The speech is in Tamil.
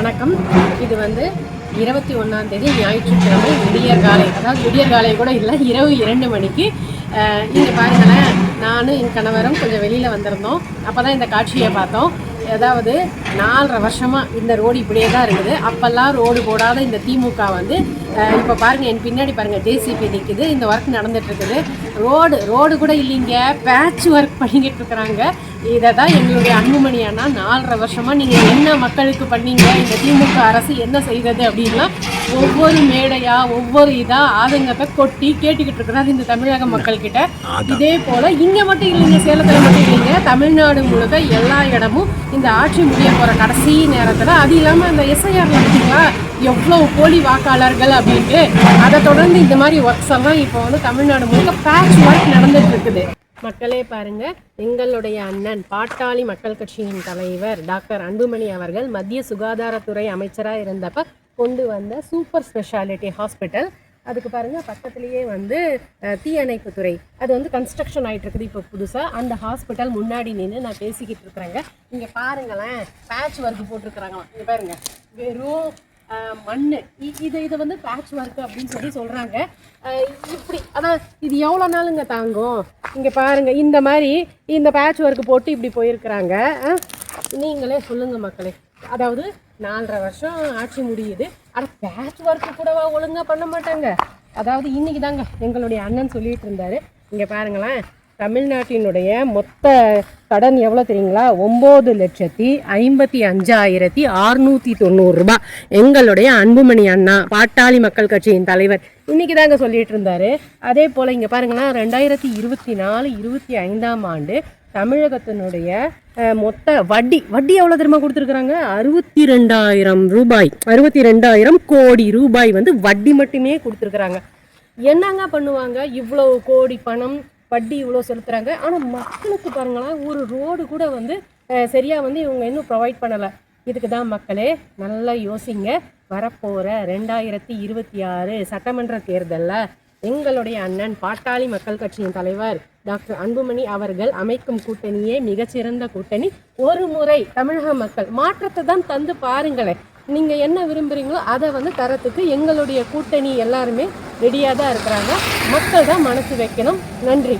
வணக்கம். இது வந்து இருபத்தி ஒன்றாம் தேதி ஞாயிற்றுக்கிழமை விடியற் காலை அதாவது விடியற் காலை கூட இல்லை இரவு இரண்டு மணிக்கு. இங்கே பாருங்களேன் நானும் என் கணவரும் கொஞ்சம் வெளியில் வந்திருந்தோம். அப்போ தான் இந்த காட்சியை பார்த்தோம். அதாவது நாலரை வருஷமாக இந்த ரோடு இப்படியே தான் இருக்குது. அப்போல்லாம் ரோடு போடாத இந்த திமுக வந்து இப்போ பாருங்கள் என் பின்னாடி பாருங்கள் ஜேசிபி நிற்குது இந்த ஒர்க் நடந்துட்டு இருக்குது ரோடு ரோடு கூட இல்லைங்க. பேட்ச் ஒர்க் பண்ணிக்கிட்டு இருக்கிறாங்க இதை தான் எங்களுடைய அன்புமணி அண்ணா நாலரை வருஷமாக நீங்கள் என்ன மக்களுக்கு பண்ணீங்க? இந்த திமுக அரசு என்ன செய்தது அப்படின்லாம் ஒவ்வொரு மேடையாக ஒவ்வொரு இதாக ஆதங்கத்தை கொட்டி கேட்டுக்கிட்டு இருக்கிறாரு இந்த தமிழக மக்கள்கிட்ட. இதே போல் இங்கே மட்டும் இல்லைங்க சேலத்தில் மட்டும் இல்லைங்க. தமிழ்நாடு முழுக்க எல்லா இடமும் இந்த ஆட்சி முடிய போகிற கடைசி நேரத்தில் அது இல்லாமல் இந்த எஸ்ஐஆர் பார்த்தீங்களா எவ்வளோ போலி வாக்காளர்கள் அப்படின்ட்டு அதை தொடர்ந்து இந்த மாதிரி ஒர்க்ஸ் எல்லாம் இப்போ வந்து தமிழ்நாடு முழுக்க பேட்ச் ஒர்க் நடந்துட்டு இருக்குது. மக்களே பாருங்க எங்களுடைய அண்ணன் பாட்டாளி மக்கள் கட்சியின் தலைவர் டாக்டர் அன்புமணி அவர்கள் மத்திய சுகாதாரத்துறை அமைச்சராக இருந்தப்ப கொண்டு வந்த சூப்பர் ஸ்பெஷாலிட்டி ஹாஸ்பிட்டல் அதுக்கு பாருங்கள் பக்கத்துலேயே வந்து தீயணைப்பு துறை. அது வந்து கன்ஸ்ட்ரக்ஷன் ஆகிட்டு இருக்குது இப்போ புதுசாக அந்த ஹாஸ்பிட்டல் முன்னாடி நின்று நான் பேசிக்கிட்டு இருக்கிறேங்க. இங்கே பாருங்களேன் பேட்ச் ஒர்க் போட்டிருக்கிறாங்களாம். இங்கே பாருங்கள் வெறும் மண் மண்ணு. இது இதை வந்து பேட்ச் ஒர்க் அப்படின்னு சொல்லி சொல்கிறாங்க இப்படி. அதான் இது எவ்வளோ நாளுங்க தாங்கும்? இங்கே பாருங்கள் இந்த மாதிரி இந்த பேட்ச் ஒர்க் போட்டு இப்படி போயிருக்கிறாங்க. நீங்களே சொல்லுங்கள் மக்களே. அதாவது நாலரை வருஷம் ஆட்சி முடியுது. ஆனால் பேட்ச் ஒர்க் கூடவா ஒழுங்காக பண்ண மாட்டாங்க? அதாவது இன்றைக்கி தாங்க எங்களுடைய அண்ணன் சொல்லிட்டு இருந்தார். இங்கே பாருங்களேன். தமிழ்நாட்டினுடைய மொத்த கடன் எவ்வளோ தெரியுங்களா? ஒம்பது லட்சத்தி ஐம்பத்தி அஞ்சாயிரத்தி அறுநூத்தி தொண்ணூறுரூபா எங்களுடைய அன்புமணி அண்ணா பாட்டாளி மக்கள் கட்சியின் தலைவர். இன்றைக்கி தாங்க சொல்லிட்டு இருந்தார். அதே போல் இங்கே பாருங்களேன் ரெண்டாயிரத்தி இருபத்தி நாலு இருபத்தி ஐந்தாம் ஆண்டு தமிழகத்தினுடைய மொத்த வட்டி வட்டி எவ்வளோ தெரியுமா கொடுத்துருக்குறாங்க? அறுபத்தி ரெண்டாயிரம் ரூபாய். அறுபத்தி ரெண்டாயிரம் கோடி ரூபாய் வந்து வட்டி மட்டுமே கொடுத்துருக்குறாங்க. என்னங்க பண்ணுவாங்க? இவ்வளோ கோடி பணம் வட்டி இவ்வளோ செலுத்துகிறாங்க ஆனால் மக்களுக்கு பாருங்களேன் ஒரு ரோடு கூட வந்து சரியாக வந்து இவங்க இன்னும் ப்ரொவைட் பண்ணலை. இதுக்கு தான் மக்களே நல்லா யோசிங்க. வரப்போகிற ரெண்டாயிரத்தி இருபத்தி ஆறு சட்டமன்ற தேர்தலில் எங்களுடைய அண்ணன் பாட்டாளி மக்கள் கட்சியின் தலைவர் டாக்டர் அன்புமணி அவர்கள் அமைக்கும் கூட்டணியே மிகச்சிறந்த கூட்டணி. ஒரு முறை தமிழக மக்கள் மாற்றத்தை தான் தந்து பாருங்களேன். நீங்கள் என்ன விரும்புறீங்களோ அதை வந்து தரத்துக்கு எங்களுடைய கூட்டணி எல்லாருமே ரெடியாக தான் இருக்கிறாங்க. மக்கள் தான் மனசு வைக்கணும். நன்றி.